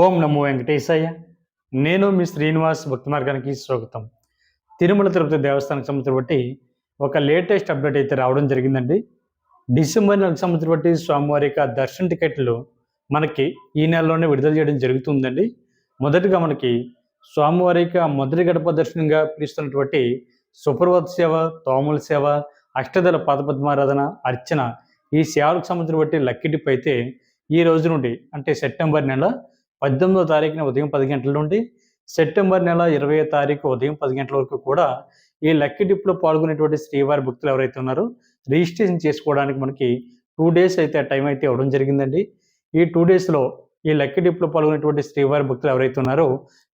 ఓం నమో వెంకటేశాయ నేను మీ శ్రీనివాస్ భక్తి మార్గానికి స్వాగతం. తిరుమల తిరుపతి దేవస్థానానికి సంబంధించిన బట్టి ఒక లేటెస్ట్ అప్డేట్ అయితే రావడం జరిగిందండి. డిసెంబర్ నెలకు సంబంధించిన బట్టి స్వామివారి యొక్క దర్శన టికెట్లు మనకి ఈ నెలలోనే విడుదల చేయడం జరుగుతుందండి. మొదటిగా మనకి స్వామివారి యొక్క మొదటి గడప దర్శనంగా పిలుస్తున్నటువంటి సుప్రవత్ సేవ తోముల సేవ అష్టదళ పాదపద్మారాధన అర్చన ఈ సేవలకు సంబంధించిన బట్టి లక్కీ అయితే ఈ రోజు నుండి అంటే సెప్టెంబర్ నెల పద్దెనిమిదో తారీఖున ఉదయం పది గంటల నుండి సెప్టెంబర్ నెల ఇరవై తారీఖు ఉదయం పది గంటల వరకు కూడా ఈ లక్కీ డిప్లో పాల్గొనేటువంటి శ్రీవారి భక్తులు ఎవరైతే ఉన్నారో రిజిస్ట్రేషన్ చేసుకోవడానికి మనకి టూ డేస్ అయితే టైం అయితే ఇవ్వడం జరిగిందండి. ఈ టూ డేస్లో ఈ లక్కీ డిప్లో పాల్గొనేటువంటి శ్రీవారి భక్తులు ఎవరైతే ఉన్నారో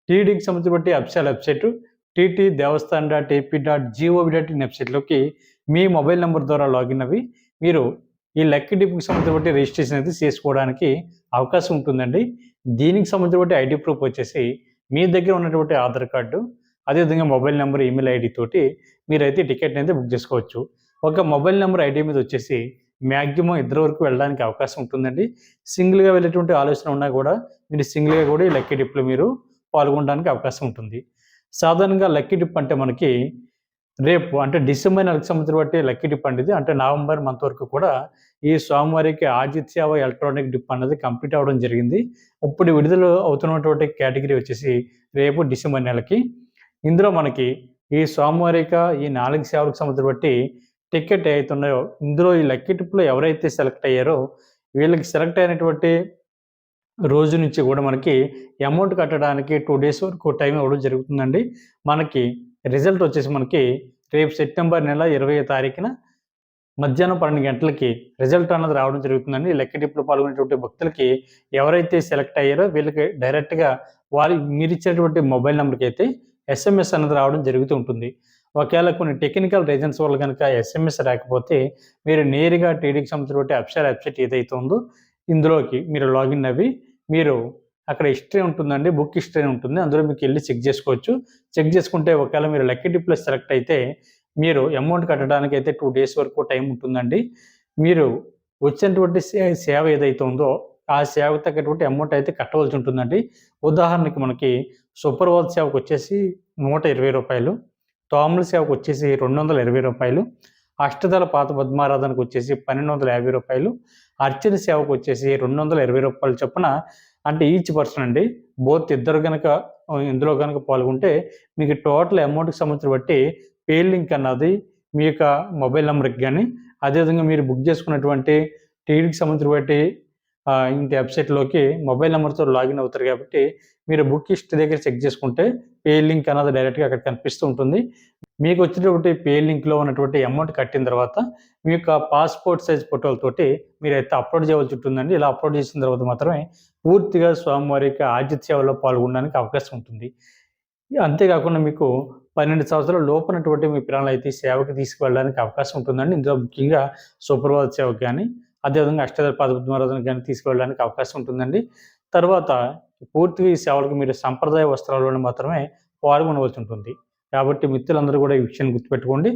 టీడీకి సంబంధించి బట్టి website TT Devasthan dot AP dot gov dot in వెబ్సైట్లోకి మీ మొబైల్ నెంబర్ ద్వారా లాగిన్ అవి మీరు ఈ లక్కీ డిప్కి సంబంధించిన రిజిస్ట్రేషన్ అయితే చేసుకోవడానికి అవకాశం ఉంటుందండి. దీనికి సంబంధించిన ఐడి ప్రూఫ్ వచ్చేసి మీ దగ్గర ఉన్నటువంటి ఆధార్ కార్డు అదేవిధంగా మొబైల్ నెంబర్ ఈమెయిల్ ఐడి తోటి మీరైతే టికెట్ అయితే బుక్ చేసుకోవచ్చు. ఒక మొబైల్ నెంబర్ ఐడి మీద వచ్చేసి మ్యాక్సిమం ఇద్దరు వరకు వెళ్ళడానికి అవకాశం ఉంటుందండి. సింగిల్గా వెళ్ళేటువంటి ఆలోచన ఉన్నా కూడా మీరు సింగిల్గా కూడా ఈ లక్కీ డిప్లో మీరు పాల్గొనడానికి అవకాశం ఉంటుంది. సాధారణంగా లక్కీ డిప్ అంటే మనకి రేపు అంటే డిసెంబర్ నెలకు సంబంధించిన బట్టి లక్కీ డిప్ అనేది అంటే నవంబర్ మంత్ వరకు కూడా ఈ స్వామివారికి ఆదిత్యవ ఎలక్ట్రానిక్ డిప్ అనేది కంప్లీట్ అవ్వడం జరిగింది. ఇప్పుడు విడుదల అవుతున్నటువంటి కేటగిరీ వచ్చేసి రేపు డిసెంబర్ నెలకి. ఇందులో మనకి ఈ స్వామివారిక ఈ నాలుగు సేవలకు సంబంధించిన బట్టి టికెట్ అవుతున్నాయో ఇందులో ఈ లక్కీ డిప్లో ఎవరైతే సెలెక్ట్ అయ్యారో వీళ్ళకి సెలెక్ట్ అయినటువంటి రోజు నుంచి కూడా మనకి అమౌంట్ కట్టడానికి టూ డేస్ వరకు టైం ఇవ్వడం జరుగుతుందండి. మనకి రిజల్ట్ వచ్చేసి మనకి రేపు సెప్టెంబర్ నెల ఇరవై తారీఖున మధ్యాహ్నం పన్నెండు గంటలకి రిజల్ట్ అన్నది రావడం జరుగుతుందండి. ఈ లెక్క డిప్లో పాల్గొనేటువంటి భక్తులకి ఎవరైతే సెలెక్ట్ అయ్యారో వీళ్ళకి డైరెక్ట్గా వారి మీరు ఇచ్చినటువంటి మొబైల్ నెంబర్కి అయితే ఎస్ఎంఎస్ అన్నది రావడం జరుగుతూ ఉంటుంది. ఒకవేళ కొన్ని టెక్నికల్ రీజన్స్ వల్ల కనుక ఎస్ఎంఎస్ రాకపోతే మీరు నేరుగా టీడీకి సంబంధించినటువంటి అప్షర్ వెబ్సైట్ ఏదైతే ఉందో ఇందులోకి మీరు లాగిన్ అవి మీరు అక్కడ హిస్టరీ ఉంటుందండి బుక్ హిస్టరీ ఉంటుంది. అందులో మీకు వెళ్ళి చెక్ చేసుకోవచ్చు. చెక్ చేసుకుంటే ఒకవేళ మీరు లక్కీ డిప్లో సెలెక్ట్ అయితే మీరు అమౌంట్ కట్టడానికి అయితే టూ డేస్ వరకు టైం ఉంటుందండి. మీరు వచ్చినటువంటి సే- సేవ ఏదైతే ఉందో ఆ సేవకు తగ్గటువంటి అమౌంట్ అయితే కట్టవలసి ఉంటుందండి. ఉదాహరణకి మనకి సూపర్ వాల్ సేవకు వచ్చేసి నూట ఇరవై రూపాయలు తోముల సేవకు వచ్చేసి రెండు వందల ఇరవై రూపాయలు అష్టదళ పాత పద్మారాధనకు వచ్చేసి పన్నెండు వందల యాభై రూపాయలు అర్చన సేవకు వచ్చేసి రెండు వందల ఇరవై రూపాయలు చొప్పున అంటే ఈచ్ పర్సన్ అండి బోత్ ఇద్దరు కనుక ఇందులో కనుక పాల్గొంటే మీకు టోటల్ అమౌంట్కి సంబంధించిన బట్టి పే లింక్ అన్నది మీ యొక్క మొబైల్ నెంబర్కి కానీ అదేవిధంగా మీరు బుక్ చేసుకున్నటువంటి టీడీకి సంబంధించిన బట్టి ఇంటి వెబ్సైట్లోకి మొబైల్ నెంబర్తో లాగిన్ అవుతారు కాబట్టి మీరు బుక్ హిస్టరీ దగ్గర చెక్ చేసుకుంటే పే లింక్ అన్నది డైరెక్ట్గా అక్కడ కనిపిస్తూ ఉంటుంది. మీకు వచ్చినటువంటి పే లింక్లో ఉన్నటువంటి అమౌంట్ కట్టిన తర్వాత మీ యొక్క పాస్పోర్ట్ సైజ్ ఫోటోలతోటి అయితే అప్లోడ్ చేయవలసి ఉంటుందండి. ఇలా అప్లోడ్ చేసిన తర్వాత మాత్రమే పూర్తిగా స్వామివారికి ఆతిథ్య సేవలో పాల్గొనడానికి అవకాశం ఉంటుంది. అంతేకాకుండా మీకు పన్నెండు సంవత్సరాల లోపనటువంటి మీ పిల్లలు అయితే సేవకి తీసుకువెళ్ళడానికి అవకాశం ఉంటుందండి. ఇందులో ముఖ్యంగా సుప్రభాత సేవకు కానీ అదేవిధంగా అష్టదళ పాదపద్మారాధన కానీ తీసుకువెళ్ళడానికి అవకాశం ఉంటుందండి. తర్వాత పూర్తిగా ఈ సేవలకు మీరు సంప్రదాయ వస్త్రాలను మాత్రమే పాల్గొనవలసి ఉంటుంది. కాబట్టి మిత్రులందరూ కూడా ఈ విషయాన్ని గుర్తుపెట్టుకోండి.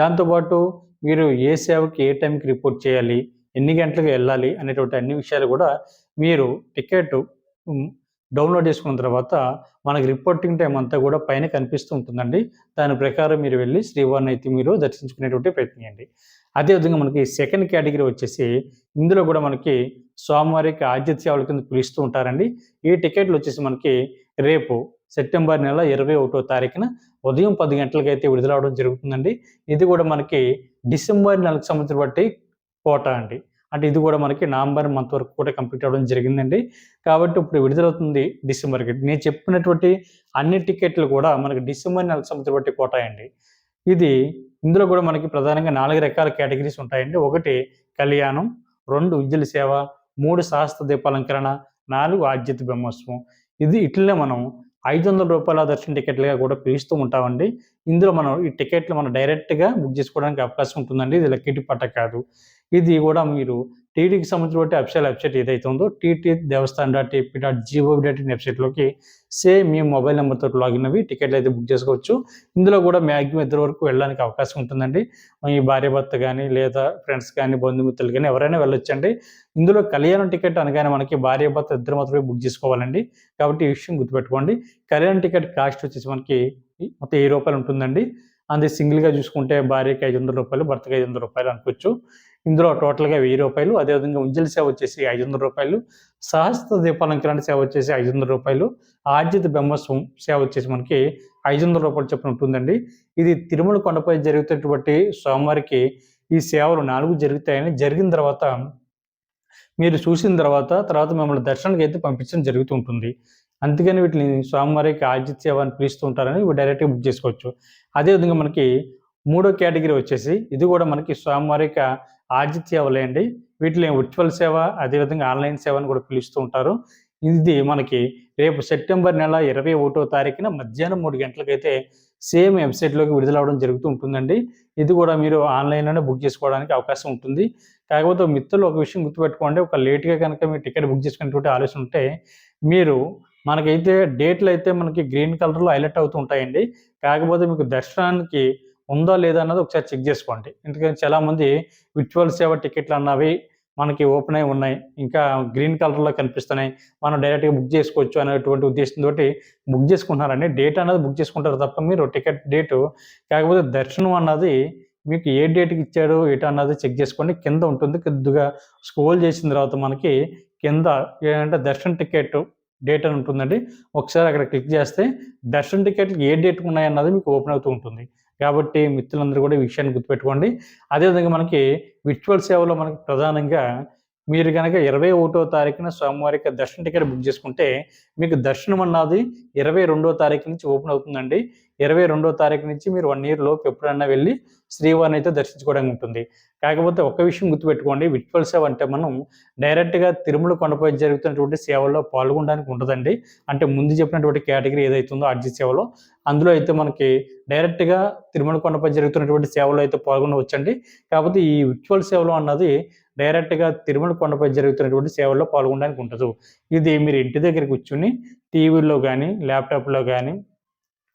దాంతోపాటు మీరు ఏ సేవకి ఏ టైంకి రిపోర్ట్ చేయాలి ఎన్ని గంటలకు వెళ్ళాలి అనేటువంటి అన్ని విషయాలు కూడా మీరు టికెట్ డౌన్లోడ్ చేసుకున్న తర్వాత మనకి రిపోర్టింగ్ టైం అంతా కూడా పైన కనిపిస్తూ ఉంటుందండి. దాని ప్రకారం మీరు వెళ్ళి శ్రీవారిని అయితే మీరు దర్శించుకునేటువంటి ప్రయత్నం చేయండి. అదేవిధంగా మనకి సెకండ్ కేటగిరీ వచ్చేసి ఇందులో కూడా మనకి స్వామివారికి ఆద్యత సేవల కింద పిలుస్తూ ఉంటారండి. ఈ టికెట్లు వచ్చేసి మనకి రేపు సెప్టెంబర్ నెల ఇరవై ఒకటో తారీఖున ఉదయం పది గంటలకైతే అయితే విడుదల అవడం జరుగుతుందండి. ఇది కూడా మనకి డిసెంబర్ నెలకు సంబంధించిన బట్టి కోట అండి. అంటే ఇది కూడా మనకి నవంబర్ మంత్ వరకు కూడా కంప్లీట్ అవ్వడం జరిగిందండి. కాబట్టి ఇప్పుడు విడుదలవుతుంది డిసెంబర్కి నేను చెప్పినటువంటి అన్ని టికెట్లు కూడా మనకి డిసెంబర్ నెల సంబంధించిన బట్టి కోట అండి ఇది ఇందులో కూడా మనకి ప్రధానంగా నాలుగు రకాల కేటగిరీస్ ఉంటాయండి. ఒకటి కళ్యాణం రెండు ఉజ్జల సేవ మూడు శాస్త్ర దీపాలంకరణ నాలుగు ఆద్యత బ్రహ్మోత్సవం. ఇది ఇట్లనే మనం ఐదు వందల రూపాయల దర్శన టికెట్లుగా కూడా పిలుస్తూ ఉంటామండి. ఇందులో మనం ఈ టికెట్లు మనం డైరెక్ట్గా బుక్ చేసుకోవడానికి అవకాశం ఉంటుందండి. ఇది లక్కీ పట్ట కాదు. ఇది కూడా మీరు టీటీకి సంబంధించిన అఫిషియల్ వెబ్సైట్ ఏదైతే ఉందో TT Devasthan dot AP dot gov dot in వెబ్సైట్లోకి సేమ్ మీ మొబైల్ నెంబర్తో లాగిన్ అవి టికెట్లు అయితే బుక్ చేసుకోవచ్చు. ఇందులో కూడా మ్యాక్సిమం ఇద్దరు వరకు వెళ్ళడానికి అవకాశం ఉంటుందండి. మీ భార్య భర్త కానీ లేదా ఫ్రెండ్స్ కానీ బంధుమిత్రులు కానీ ఎవరైనా వెళ్ళొచ్చండి. ఇందులో కళ్యాణం టికెట్ అనగానే మనకి భార్య భర్త ఇద్దరు మాత్రమే బుక్ చేసుకోవాలండి. కాబట్టి ఈ విషయం గుర్తుపెట్టుకోండి. కళ్యాణం టికెట్ కాస్ట్ వచ్చేసి మనకి మొత్తం వెయ్యి రూపాయలు ఉంటుందండి. అది సింగిల్గా చూసుకుంటే భార్యకి ఐదు వందల రూపాయలు భర్తకి ఐదు వందల రూపాయలు అనుకోవచ్చు. ఇందులో టోటల్గా వెయ్యి రూపాయలు అదేవిధంగా ఉంజలి సేవ వచ్చేసి ఐదు వందల రూపాయలు సహస్ర దీపాలంకరణ సేవ వచ్చేసి ఐదు వందల రూపాయలు ఆర్జిత బ్రహ్మస్వం సేవ వచ్చేసి మనకి ఐదు వందల రూపాయలు చొప్పున ఉంటుందండి. ఇది తిరుమల కొండపై జరుగుతున్నటువంటి స్వామివారికి ఈ సేవలు నాలుగు జరుగుతాయని జరిగిన తర్వాత మీరు చూసిన తర్వాత తర్వాత మిమ్మల్ని దర్శనానికి అయితే పంపించడం జరుగుతూ ఉంటుంది. అందుకని వీటిని స్వామివారికి ఆర్జిత సేవ అని పిలుస్తూ ఉంటారని డైరెక్ట్గా బుక్ చేసుకోవచ్చు. అదేవిధంగా మనకి మూడో కేటగిరీ వచ్చేసి ఇది కూడా మనకి స్వామివారికి ఆర్జిత సేవలే అండి. వీటిని వర్చువల్ సేవ అదేవిధంగా ఆన్లైన్ సేవ అని కూడా పిలుస్తూ ఉంటారు. ఇది మనకి రేపు సెప్టెంబర్ నెల ఇరవై ఒకటో తారీఖున మధ్యాహ్నం మూడు గంటలకైతే సేమ్ వెబ్సైట్లోకి విడుదలవడం జరుగుతూ ఉంటుందండి ఇది కూడా మీరు ఆన్లైన్లోనే బుక్ చేసుకోవడానికి అవకాశం ఉంటుంది. కాకపోతే మిత్రులు ఒక విషయం గుర్తుపెట్టుకోండి. ఒక లేట్గా కనుక మీరు టికెట్ బుక్ చేసుకునేటువంటి ఆలోచన ఉంటే మీరు మనకైతే డేట్లు అయితే మనకి గ్రీన్ కలర్లో హైలైట్ అవుతూ ఉంటాయండి. కాకపోతే మీకు దర్శనానికి ఉందా లేదా అన్నది ఒకసారి చెక్ చేసుకోండి. ఎందుకంటే చాలామంది విర్చువల్ సేవ టికెట్లు అన్నవి మనకి ఓపెన్ అయి ఉన్నాయి. ఇంకా గ్రీన్ కలర్లో కనిపిస్తున్నాయి. మనం డైరెక్ట్గా బుక్ చేసుకోవచ్చు అనేటువంటి ఉద్దేశంతో బుక్ చేసుకుంటున్నారండి. డేట్ అనేది బుక్ చేసుకుంటారు తప్ప మీరు టికెట్ డేటు కాకపోతే దర్శనం అన్నది మీకు ఏ డేట్కి ఇచ్చాడు ఏటా అన్నది చెక్ చేసుకోండి. కింద ఉంటుంది. కొద్దిగా స్క్రోల్ చేసిన తర్వాత మనకి కింద ఏంటంటే దర్శన్ టికెట్ డేట్ అని ఉంటుందండి. ఒకసారి అక్కడ క్లిక్ చేస్తే దర్శన్ టికెట్లు ఏ డేట్కి ఉన్నాయన్నది మీకు ఓపెన్ అవుతూ ఉంటుంది. కాబట్టి మిత్రులందరూ కూడా ఈ విషయాన్ని గుర్తుపెట్టుకోండి. అదేవిధంగా మనకి విర్చువల్ సేవలో మనకి ప్రధానంగా మీరు కనుక ఇరవై ఒకటో తారీఖున స్వామివారికి దర్శన టికెట్ బుక్ చేసుకుంటే మీకు దర్శనం అన్నది ఇరవై రెండో తారీఖు నుంచి ఓపెన్ అవుతుందండి. ఇరవై రెండో తారీఖు నుంచి మీరు వన్ ఇయర్ లోపు ఎప్పుడన్నా వెళ్ళి శ్రీవారిని అయితే దర్శించుకోవడానికి ఉంటుంది. కాకపోతే ఒక విషయం గుర్తుపెట్టుకోండి. విట్వల్ సేవ అంటే మనం డైరెక్ట్గా తిరుమల కొండపై జరుగుతున్నటువంటి సేవల్లో పాల్గొనడానికి ఉండదండి. అంటే ముందు చెప్పినటువంటి కేటగిరీ ఏదైతుందో అర్జీ సేవలో అందులో అయితే మనకి డైరెక్ట్గా తిరుమల కొండపై జరుగుతున్నటువంటి సేవలో అయితే పాల్గొనవచ్చండి. కాకపోతే ఈ విట్వల్ సేవలో అన్నది డైరెక్ట్గా తిరుమల కొండపై జరుగుతున్నటువంటి సేవల్లో పాల్గొనడానికి ఉంటుంది. ఇది మీరు ఇంటి దగ్గర కూర్చుని టీవీలో కానీ ల్యాప్టాప్లో కానీ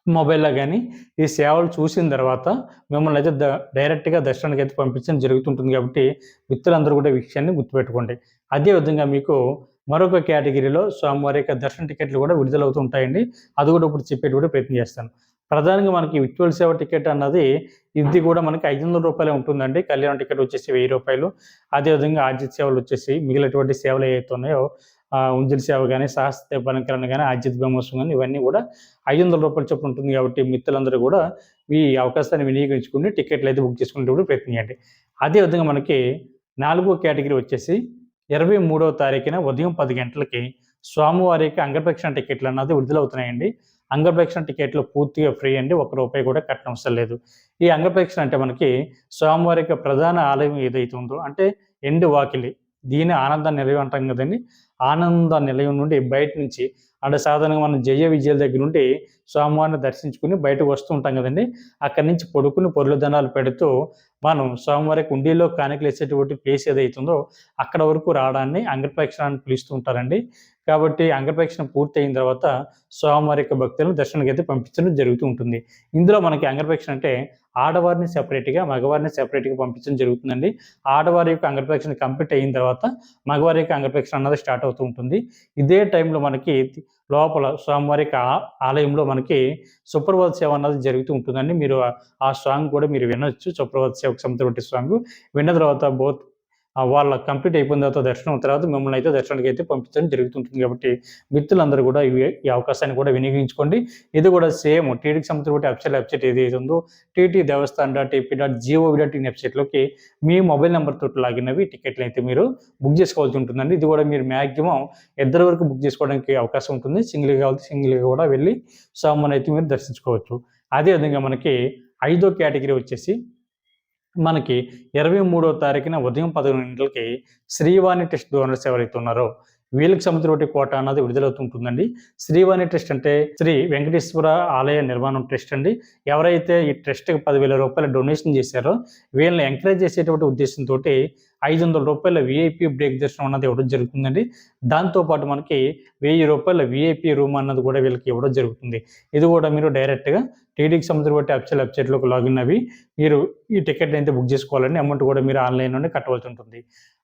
మొబైల్లో కానీ ఈ సేవలు చూసిన తర్వాత మిమ్మల్ని అయితే ద డైరెక్ట్గా దర్శనానికి అయితే పంపించడం జరుగుతుంటుంది కాబట్టి మిత్రులందరూ కూడా విషయాన్ని గుర్తుపెట్టుకోండి. అదేవిధంగా మీకు మరొక కేటగిరీలో స్వామివారి యొక్క దర్శన టికెట్లు కూడా విడుదలవుతూ ఉంటాయండి. అది కూడా ఇప్పుడు చెప్పేటువంటి ప్రయత్నం చేస్తాను. ప్రధానంగా మనకి విట్వల్ సేవ టికెట్ అన్నది ఇది కూడా మనకి ఐదు వందల రూపాయలే ఉంటుందండి. కళ్యాణ టికెట్ వచ్చేసి వెయ్యి రూపాయలు. అదేవిధంగా ఆర్జిత సేవలు వచ్చేసి మిగిలినటువంటి సేవలు ఏవైతే ఉన్నాయో ఉంజలి సేవ కానీ శాస్త్ర పరంకరణ కానీ ఆర్జిత బ్రహ్మోత్సవం కానీ ఇవన్నీ కూడా ఐదు వందల రూపాయలు చొప్పున ఉంటుంది కాబట్టి మిత్రులందరూ కూడా ఈ అవకాశాన్ని వినియోగించుకుని టికెట్లు అయితే బుక్ చేసుకునేటప్పుడు ప్రయత్నం చేయండి అదేవిధంగా మనకి నాలుగో కేటగిరీ వచ్చేసి ఇరవై మూడవ తారీఖున ఉదయం పది గంటలకి స్వామివారికి అంగప్రక్షణ టికెట్లు అన్నది విడుదలవుతున్నాయండి. అంగప్రక్షణ టికెట్లు పూర్తిగా ఫ్రీ అండి ఒక రూపాయి కూడా కట్టనవసరం లేదు. ఈ అంగప్రక్షణ అంటే మనకి స్వామివారి యొక్క ప్రధాన ఆలయం ఏదైతే ఉందో అంటే ఎండు వాకిలి దీని ఆనంద నిలయం అంటాం కదండి. ఆనంద నిలయం నుండి బయట నుంచి అంటే సాధారణంగా మనం జయ విజయాల దగ్గర నుండి స్వామివారిని దర్శించుకుని బయటకు వస్తూ ఉంటాం కదండి. అక్కడి నుంచి పడుకుని పొరులదనాలు పెడుతూ మనం స్వామివారికి ఉండిలో కానికలు వేసేటువంటి ప్లేస్ ఏదైతుందో అక్కడ వరకు రావడాన్ని అంగప్రక్షణ అని పిలుస్తూ ఉంటారండి. కాబట్టి అంగప్రక్షణ పూర్తి అయిన తర్వాత స్వామివారి యొక్క భక్తులను దర్శనానికి అయితే పంపించడం జరుగుతూ ఉంటుంది. ఇందులో మనకి అంగప్రక్షణ అంటే ఆడవారిని సెపరేట్గా మగవారిని సెపరేట్గా పంపించడం జరుగుతుందండి. ఆడవారి యొక్క అంగప్రక్షణ కంప్లీట్ అయిన తర్వాత మగవారి యొక్క అంగప్రక్షణ అన్నది స్టార్ట్ అవుతూ ఉంటుంది. ఇదే టైంలో మనకి లోపల స్వామివారి యొక్క ఆలయంలో మనకి సుప్రభాత సేవ అన్నది జరుగుతూ ఉంటుందండి. మీరు ఆ సాంగ్ కూడా మీరు వినొచ్చు. సుప్రభాత సేవకు సంబంధించిన సాంగ్ విన్న తర్వాత బోత్ వాళ్ళ కంప్లీట్ అయిపోయిన తర్వాత దర్శనం తర్వాత మిమ్మల్ని అయితే దర్శనానికి అయితే పంపించడం జరుగుతుంటుంది. కాబట్టి మిత్రులందరూ కూడా ఈ అవకాశాన్ని కూడా వినియోగించుకోండి. ఇది కూడా సేమ్ టీటీకి సంబంధించిన వెబ్సైట్ వెబ్సైట్ ఏదైతే ఉందో TT Devasthan dot AP dot gov dot in వెబ్సైట్లోకి మీ మొబైల్ నెంబర్ తోటి లాగిన్ అవి టికెట్లు అయితే మీరు బుక్ చేసుకోవాల్సి ఉంటుందండి. ఇది కూడా మీరు మ్యాక్సిమం ఇద్దరు వరకు బుక్ చేసుకోవడానికి అవకాశం ఉంటుంది. సింగిల్గా కావాలి సింగిల్గా కూడా వెళ్ళి సామాన్ అయితే మీరు దర్శించుకోవచ్చు. అదేవిధంగా మనకి ఐదో కేటగిరీ వచ్చేసి మనకి ఇరవై మూడో తారీఖున ఉదయం పదకొండు గంటలకి శ్రీవాణి టెస్ట్ డోనర్స్ ఎవరైతే ఉన్నారో వీళ్ళకి సంబంధించిన కోట అన్నది విడుదలవుతుంటుందండి. శ్రీవాణి ట్రస్ట్ అంటే శ్రీ వెంకటేశ్వర ఆలయ నిర్మాణం ట్రస్ట్ అండి. ఎవరైతే ఈ ట్రస్ట్కి పదివేల రూపాయలు డొనేషన్ చేశారో వీళ్ళని ఎంకరేజ్ చేసేటువంటి ఉద్దేశంతో ఐదు వందల రూపాయల విఐపి బ్రేక్ దర్శనం అన్నది ఇవ్వడం జరుగుతుందండి. దాంతోపాటు మనకి వెయ్యి రూపాయల విఐపి రూమ్ అన్నది కూడా వీళ్ళకి ఇవ్వడం జరుగుతుంది. ఇది కూడా మీరు డైరెక్ట్గా టీడీకి సంబంధించిన బట్టి అఫిషియల్ వెబ్సైట్లోకి లాగిన్ అవి మీరు ఈ టికెట్ అయితే బుక్ చేసుకోవాలని అమౌంట్ కూడా మీరు ఆన్లైన్లోనే కట్టవలసి ఉంటుంది.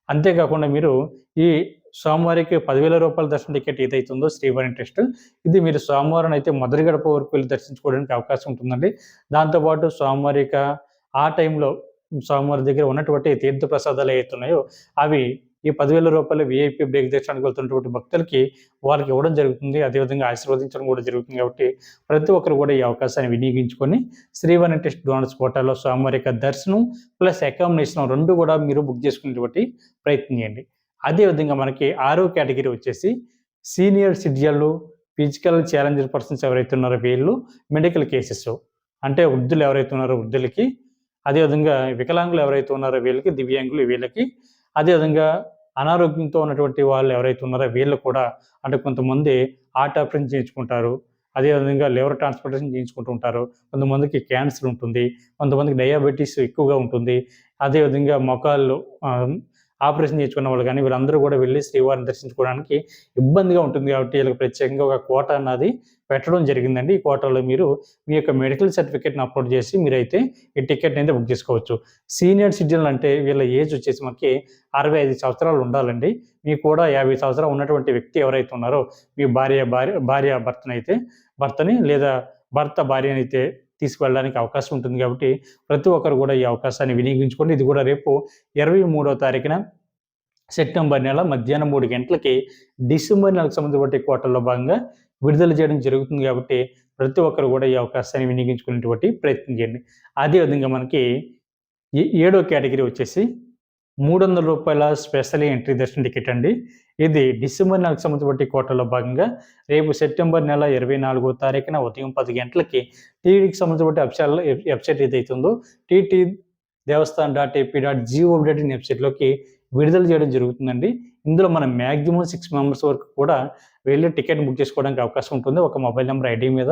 అంతేకాకుండా మీరు ఈ సోమవారికి పదివేల రూపాయల దర్శన టికెట్ ఏదైతుందో శ్రీవారి టెస్ట్ ఇది మీరు సోమవారం అయితే మొదటి గడప వరకు వెళ్ళి దర్శించుకోవడానికి అవకాశం ఉంటుందండి. దాంతోపాటు సోమవారిక ఆ టైంలో సోమవారి దగ్గర ఉన్నటువంటి తీర్థ ప్రసాదాలు ఏవైతున్నాయో అవి ఈ పదివేల రూపాయల విఐపి బ్రేక్ దర్శనానికి వెళ్తున్నటువంటి భక్తులకి వాళ్ళకి ఇవ్వడం జరుగుతుంది. అదేవిధంగా ఆశీర్వదించడం కూడా జరుగుతుంది కాబట్టి ప్రతి ఒక్కరు కూడా ఈ అవకాశాన్ని వినియోగించుకొని శ్రీవాణి టెస్ట్ డోనర్స్ పోర్టల్లో స్వామివారి యొక్క దర్శనం ప్లస్ అకామిడేషన్ రెండు కూడా మీరు బుక్ చేసుకునేటువంటి ప్రయత్నం చేయండి. అదేవిధంగా మనకి ఆరో కేటగిరీ వచ్చేసి సీనియర్ సిటిజన్లు ఫిజికల్ ఛాలెంజర్ పర్సన్స్ ఎవరైతే ఉన్నారో వీళ్ళు మెడికల్ కేసెస్. అంటే వృద్ధులు ఎవరైతే ఉన్నారో వృద్ధులకి అదేవిధంగా వికలాంగులు ఎవరైతే ఉన్నారో వీళ్ళకి దివ్యాంగులు వీళ్ళకి అదేవిధంగా అనారోగ్యంతో ఉన్నటువంటి వాళ్ళు ఎవరైతే ఉన్నారో వీళ్ళు కూడా అంటే కొంతమంది హార్ట్ ఆపరేషన్ చేయించుకుంటారు. అదేవిధంగా లివర్ ట్రాన్స్ప్లాంటేషన్ చేయించుకుంటూ ఉంటారు. కొంతమందికి క్యాన్సర్ ఉంటుంది. కొంతమందికి డయాబెటీస్ ఎక్కువగా ఉంటుంది. అదేవిధంగా మొఖాల్లో ఆపరేషన్ చేయించుకున్న వాళ్ళు కానీ వీళ్ళందరూ కూడా వెళ్ళి శ్రీవారిని దర్శించుకోవడానికి ఇబ్బందిగా ఉంటుంది కాబట్టి వీళ్ళకి ప్రత్యేకంగా ఒక కోట అన్నది పెట్టడం జరిగిందండి. ఈ కోటాలో మీరు మీ యొక్క మెడికల్ సర్టిఫికేట్ని అప్లోడ్ చేసి మీరైతే ఈ టికెట్ని అయితే బుక్ చేసుకోవచ్చు. సీనియర్ సిటిజన్లు అంటే వీళ్ళ ఏజ్ వచ్చేసి మనకి అరవై ఐదు సంవత్సరాలు ఉండాలండి. మీకు కూడా యాభై సంవత్సరాలు ఉన్నటువంటి వ్యక్తి ఎవరైతే ఉన్నారో మీ భార్య భార్య భార్య భర్తనైతే భర్తని లేదా భర్త భార్యనైతే అయితే తీసుకువెళ్ళడానికి అవకాశం ఉంటుంది కాబట్టి ప్రతి ఒక్కరు కూడా ఈ అవకాశాన్ని వినియోగించుకోండి. ఇది కూడా రేపు ఇరవై మూడో తారీఖున సెప్టెంబర్ నెల మధ్యాహ్నం మూడు గంటలకి డిసెంబర్ నెలకు సంబంధించిన కోటల్లో భాగంగా విడుదల చేయడం జరుగుతుంది కాబట్టి ప్రతి ఒక్కరు కూడా ఈ అవకాశాన్ని వినియోగించుకునేటువంటి ప్రయత్నం చేయండి. అదేవిధంగా మనకి ఏడో కేటగిరీ వచ్చేసి మూడు వందల రూపాయల స్పెషల్ ఎంట్రీ దర్శన టికెట్ అండి. ఇది డిసెంబర్ నెలకు సంబంధించిన కోటలో భాగంగా రేపు సెప్టెంబర్ నెల ఇరవై నాలుగో తారీఖున ఉదయం పది గంటలకి టీడీకి సంబంధించిన వెబ్సైట్ వెబ్సైట్ ఏదైతుందో TT Devasthan dot AP dot gov dot in వెబ్సైట్లోకి విడుదల చేయడం జరుగుతుందండి. ఇందులో మనం మ్యాక్సిమం సిక్స్ మెంబర్స్ వరకు కూడా వెళ్ళి టికెట్ బుక్ చేసుకోవడానికి అవకాశం ఉంటుంది. ఒక మొబైల్ నెంబర్ ఐడి మీద.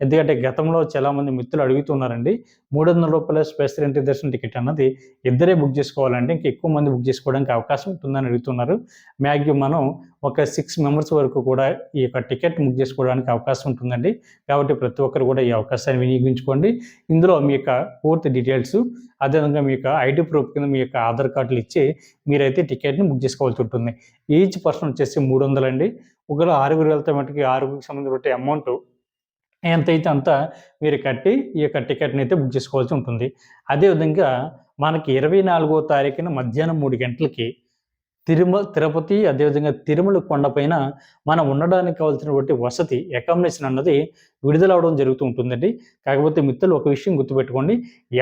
ఎందుకంటే గతంలో చాలామంది మిత్రులు అడుగుతున్నారండి మూడు వందల రూపాయల స్పెషల్ ఎంట్రీ దర్శన టికెట్ అన్నది ఇద్దరే బుక్ చేసుకోవాలంటే ఇంకా ఎక్కువ మంది బుక్ చేసుకోవడానికి అవకాశం ఉంటుందని అడుగుతున్నారు. మ్యాక్సిమం మనం ఒక సిక్స్ మెంబర్స్ వరకు కూడా ఈ యొక్క టికెట్ బుక్ చేసుకోవడానికి అవకాశం ఉంటుందండి. కాబట్టి ప్రతి ఒక్కరు కూడా ఈ అవకాశాన్ని వినియోగించుకోండి. ఇందులో మీ యొక్క పూర్తి డీటెయిల్స్ అదేవిధంగా మీ యొక్క ఐడి ప్రూఫ్ కింద మీ యొక్క ఆధార్ కార్డులు ఇచ్చి మీరైతే టికెట్ని బుక్ చేసుకోవాల్సి ఉంటుంది. ఈచ్ పర్సన్ వచ్చేసి మూడు వందలండి ఒకవేళ ఆరుగురు వెళ్తే మటుకి ఆరుగురికి సంబంధించిన అమౌంట్ ఎంత అయితే అంత మీరు కట్టి ఈ యొక్క టికెట్ని అయితే బుక్ చేసుకోవాల్సి ఉంటుంది. అదేవిధంగా మనకి ఇరవై నాలుగో తారీఖున మధ్యాహ్నం మూడు గంటలకి తిరుమల తిరుపతి అదేవిధంగా తిరుమల కొండపైన మనం ఉండడానికి కావాల్సినటువంటి వసతి అకామిడేషన్ అన్నది విడుదల అవడం జరుగుతూ ఉంటుందండి. కాకపోతే మిత్రులు ఒక విషయం గుర్తుపెట్టుకోండి.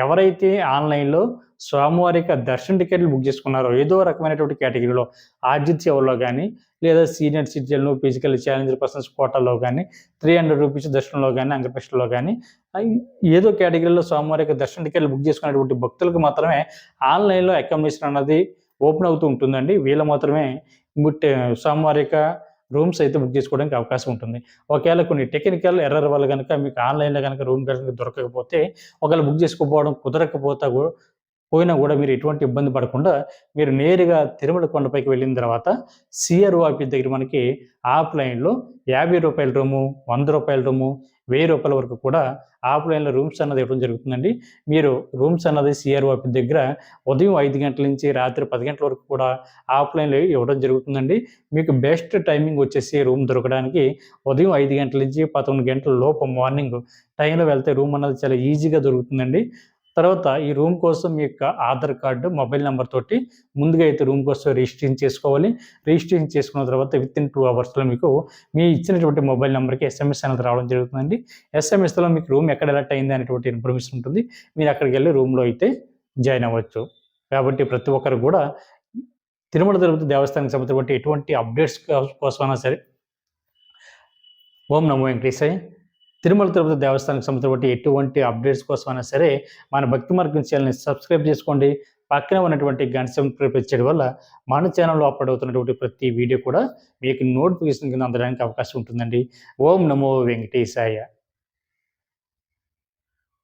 ఎవరైతే ఆన్లైన్లో స్వామివారిక దర్శన టికెట్లు బుక్ చేసుకున్నారో ఏదో రకమైనటువంటి కేటగిరీలో ఆర్జిత్ సేవల్లో కానీ లేదా సీనియర్ సిటిజన్లు ఫిజికల్ ఛాలెంజర్ పర్సన్స్ కోటాలో కానీ త్రీ హండ్రెడ్ రూపీస్ దర్శనంలో కానీ అంగప్రశ్నలో కానీ ఏదో కేటగిరీలో స్వామివారి యొక్క దర్శన టికెట్లు బుక్ చేసుకున్నటువంటి భక్తులకు మాత్రమే ఆన్లైన్లో అకామిడేషన్ అన్నది ఓపెన్ అవుతూ ఉంటుందండి. వీళ్ళు మాత్రమే ముట్టే యొక్క రూమ్స్ అయితే బుక్ చేసుకోవడానికి అవకాశం ఉంటుంది. ఒకవేళ కొన్ని టెక్నికల్ ఎర్రర్ వల్ల కనుక మీకు ఆన్లైన్లో కనుక రూమ్ కనుక దొరకకపోతే ఒకవేళ బుక్ చేసుకోకపోవడం కుదరకపోతే పోయినా కూడా మీరు ఎటువంటి ఇబ్బంది పడకుండా మీరు నేరుగా తిరుమల కొండపైకి వెళ్ళిన తర్వాత సిఆర్ఓ ఆఫీస్ దగ్గర మనకి ఆఫ్లైన్లో యాభై రూపాయల రూము వంద రూపాయల రూము వెయ్యి రూపాయల వరకు కూడా ఆఫ్లైన్లో రూమ్స్ అన్నది ఇవ్వడం జరుగుతుందండి. మీరు రూమ్స్ అన్నది సిఆర్ఓ ఆఫీస్ దగ్గర ఉదయం ఐదు గంటల నుంచి రాత్రి పది గంటల వరకు కూడా ఆఫ్లైన్లో ఇవ్వడం జరుగుతుందండి. మీకు బెస్ట్ టైమింగ్ వచ్చేసి రూమ్ దొరకడానికి ఉదయం ఐదు గంటల నుంచి పదకొండు గంటల లోపు మార్నింగ్ టైంలో వెళ్తే రూమ్ అన్నది చాలా ఈజీగా దొరుకుతుందండి. తర్వాత ఈ రూమ్ కోసం మీ యొక్క ఆధార్ కార్డు మొబైల్ నెంబర్ తోటి ముందుగా అయితే రూమ్ కోసం రిజిస్ట్రేషన్ చేసుకోవాలి. రిజిస్ట్రేషన్ చేసుకున్న తర్వాత విత్ ఇన్ టూ అవర్స్లో మీకు మీ ఇచ్చినటువంటి మొబైల్ నెంబర్కి ఎస్ఎంఎస్ అనేది రావడం జరుగుతుందండి. ఎస్ఎంఎస్లో మీకు రూమ్ ఎక్కడ ఎలక్ట్ అయింది అనేటువంటి ఇన్ఫర్మేషన్ ఉంటుంది. మీరు అక్కడికి వెళ్ళి రూమ్లో అయితే జాయిన్ అవ్వచ్చు. కాబట్టి ప్రతి ఒక్కరు కూడా తిరుమల తిరుపతి దేవస్థానానికి సంబంధించినటువంటి ఎటువంటి అప్డేట్స్ కోసమైనా సరే ఓం నమో వెంకటేశాయ. తిరుమల తిరుపతి దేవస్థానానికి సంబంధించిన ఎటువంటి అప్డేట్స్ కోసం అయినా సరే మన భక్తి మార్గం ఛానల్ని సబ్స్క్రైబ్ చేసుకోండి. పక్కన ఉన్నటువంటి గంట సింబల్ చేయడం వల్ల మన ఛానల్లో అప్లోడ్ అవుతున్నటువంటి ప్రతి వీడియో కూడా మీకు నోటిఫికేషన్ కింద అందడానికి అవకాశం ఉంటుందండి. ఓం నమో వెంకటేశాయ.